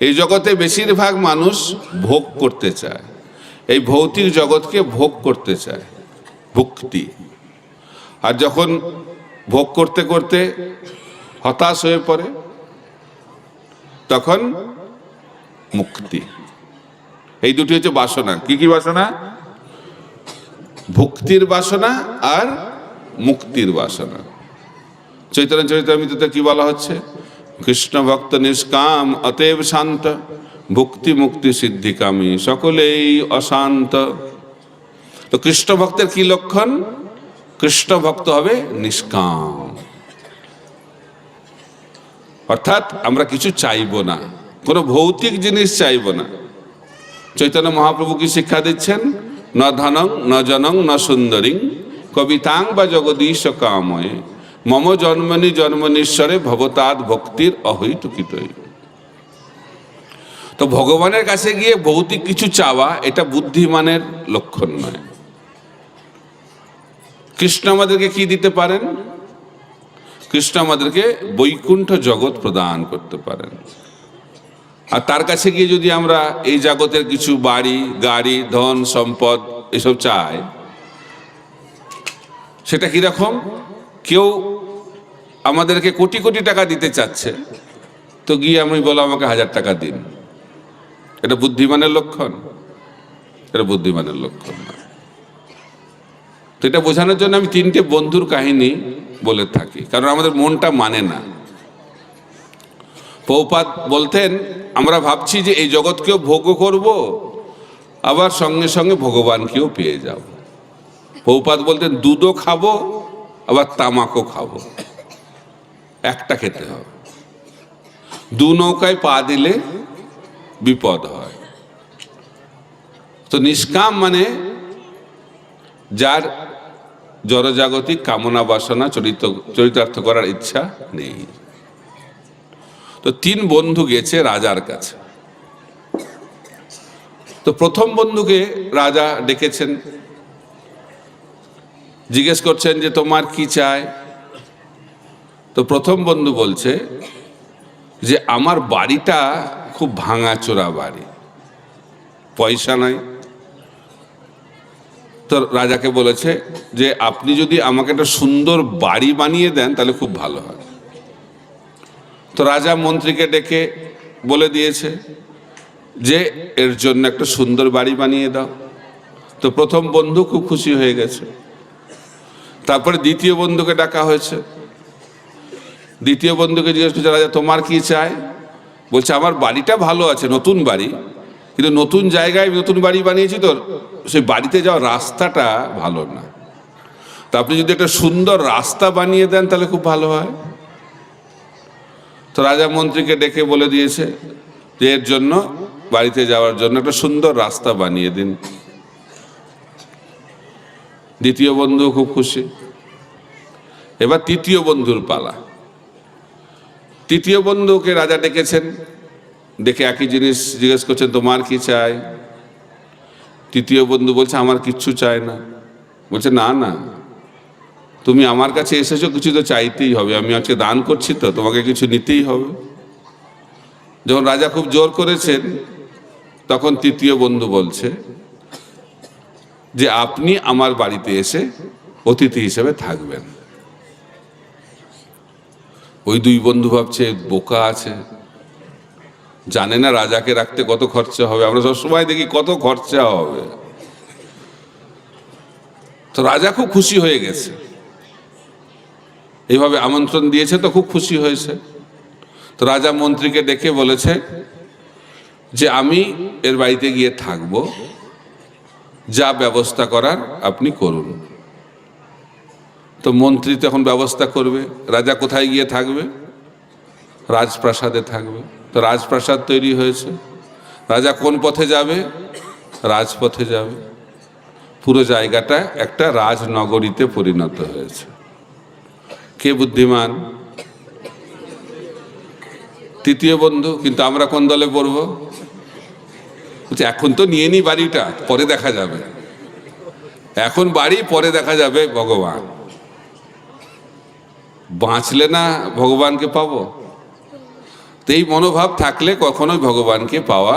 এই জগতে বেশিরভাগ মানুষ ভোগ করতে চায়। এই ভৌতিক জগৎকে ভোগ করতে চায়, ভুক্তি। আর যখন ভোগ করতে করতে হতাশ হয়ে পড়ে, তখন মুক্তি। এই দুটি হচ্ছে বাসনা। কি কি বাসনা? ভক্তির বাসনা আর মুক্তির বাসনা। চৈতন্য চরিতামিতে কি বলা হচ্ছে? কৃষ্ণ ভক্ত নিষ্কাম, অতএব শান্ত। ভক্তি মুক্তি সিদ্ধিকামী, সকলেই অশান্ত। তো কৃষ্ণ ভক্তের কি লক্ষণ? কৃষ্ণ ভক্ত হবে নিষ্কাম। অর্থাৎ আমরা কিছু চাইব না, কোনো ভৌতিক জিনিস চাইব না। চৈতন্য মহাপ্রভু কি শিক্ষা দিচ্ছেন? ন ধনং, ন জনং, ন সুন্দরী, কবিতাং বা জগদীশ কাময়ে। মম জন্মনি জন্মনীশ্বরে ভবতাদ ভক্তির অহৈতুকিতই। তো ভগবানের কাছে গিয়ে ভৌতিক কিছু চাওয়া, এটা বুদ্ধিমানের লক্ষণ নয়। কৃষ্ণ আমাদেরকে কি দিতে পারেন? কৃষ্ণ আমাদেরকে বৈকুণ্ঠ জগৎ প্রদান করতে পারেন। আর তার কাছে গিয়ে যদি আমরা এই জগতের কিছু বাড়ি, গাড়ি, ধন, সম্পদ এসব চাই, সেটা কীরকম কেউ আমাদেরকে কোটি কোটি টাকা দিতে চাচ্ছে। তো গিয়ে আমি বলো আমাকে হাজার টাকা দিন। এটা বুদ্ধিমানের লক্ষণ? এটা বুদ্ধিমানের লক্ষণ না। তো এটা বোঝানোর জন্য আমি তিনটে বন্ধুর কাহিনী বলে থাকি। কারণ আমাদের মনটা মানে না। পৌপাত বলতেন, আমরা ভাবছি যে এই জগৎকেও ভোগ করব, আবার সঙ্গে সঙ্গে ভগবানকেও পেয়ে যাব। পৌপাত বলতেন, দুধও খাব, আবার তামাকও খাব। একটা খেতে হবে। দু নৌকায় পা দিলে বিপদ হয়। তো নিষ্কাম মানে যার জড়জাগতিক কামনা বাসনা চরিত, চরিতার্থ করার ইচ্ছা নেই। তো তিন বন্ধু গেছে রাজার কাছে। তো প্রথম বন্ধুকে রাজা ডেকেছেন। জিজ্ঞেস করছেন যে, তোমার কি চাই? তো প্রথম বন্ধু বলছে যে, আমার বাড়িটা খুব ভাঙাচোরা বাড়ি। পয়সা নাই। তো রাজাকে বলেছে যে, আপনি যদি আমাকে একটা সুন্দর বাড়ি বানিয়ে দেন, তাহলে খুব ভালো হয়। তো রাজা মন্ত্রীকে ডেকে বলে দিয়েছে যে, এর জন্য একটা সুন্দর বাড়ি বানিয়ে দাও। তো প্রথম বন্ধু খুব খুশি হয়ে গেছে। তারপরে দ্বিতীয় বন্ধুকে ডাকা হয়েছে। দ্বিতীয় বন্ধুকে জিজ্ঞেস করছে, রাজা, তোমার কি চাই? বলছে, আমার বাড়িটা ভালো আছে, নতুন বাড়ি, কিন্তু নতুন জায়গায় নতুন বাড়ি বানিয়েছি তো, সেই বাড়িতে যাওয়ার রাস্তাটা ভালো না। তা আপনি যদি একটা সুন্দর রাস্তা বানিয়ে দেন, তাহলে খুব ভালো হয়। তো রাজা মন্ত্রীকে ডেকে বলে দিয়েছে যে, এর জন্য, বাড়িতে যাওয়ার জন্য একটা সুন্দর রাস্তা বানিয়ে দিন। দ্বিতীয় বন্ধু খুব খুশি। এবার তৃতীয় বন্ধুর পালা। তৃতীয় বন্ধুকে রাজা ডেকেছেন। দেখে একই জিনিস জিজ্ঞেস করছেন, তোমার কি চাই? তৃতীয় বন্ধু বলছে, আমার কিচ্ছু চাই না। বলছে, না না। তুমি আমার কাছে এসেছ, কিছু তো চাইতেই হবে। আমি আজকে দান করছি তো, তোমাকে কিছু নিতেই হবে। যখন রাজা খুব জোর করেছেন, তখন তৃতীয় বন্ধু বলছে যে, আপনি আমার বাড়িতে এসে অতিথি হিসেবে থাকবেন। ওই দুই বন্ধু ভাবছে, বোকা আছে। জানে না রাজাকে রাখতে কত খরচা হবে। আমরা সবসময় দেখি কত খরচা হবে। তো রাজা খুব খুশি হয়ে গেছে। এইভাবে আমন্ত্রণ দিয়েছে তো খুব খুশি হয়েছে। তো রাজা মন্ত্রীকে ডেকে বলেছে যে, আমি এর বাড়িতে গিয়ে থাকব। যা ব্যবস্থা করার আপনি করুন। তো মন্ত্রী তখন ব্যবস্থা করবে, রাজা কোথায় গিয়ে থাকবে? রাজপ্রাসাদে থাকবে। তো রাজপ্রাসাদ তৈরি হয়েছে। রাজা কোন পথে যাবে? রাজপথে যাবে। পুরো জায়গাটা একটা রাজনগরীতে পরিণত হয়েছে। কে বুদ্ধিমান? তৃতীয় বন্ধু, কিন্তু আমরা কোন দলে পড়ব? বলছি, এখন তো নিয়ে নি বাড়িটা, পরে দেখা যাবে। এখন বাড়ি, পরে দেখা যাবে ভগবান। বাঁচলে না ভগবানকে পাবো। তো এই মনোভাব থাকলে কখনোই ভগবানকে পাওয়া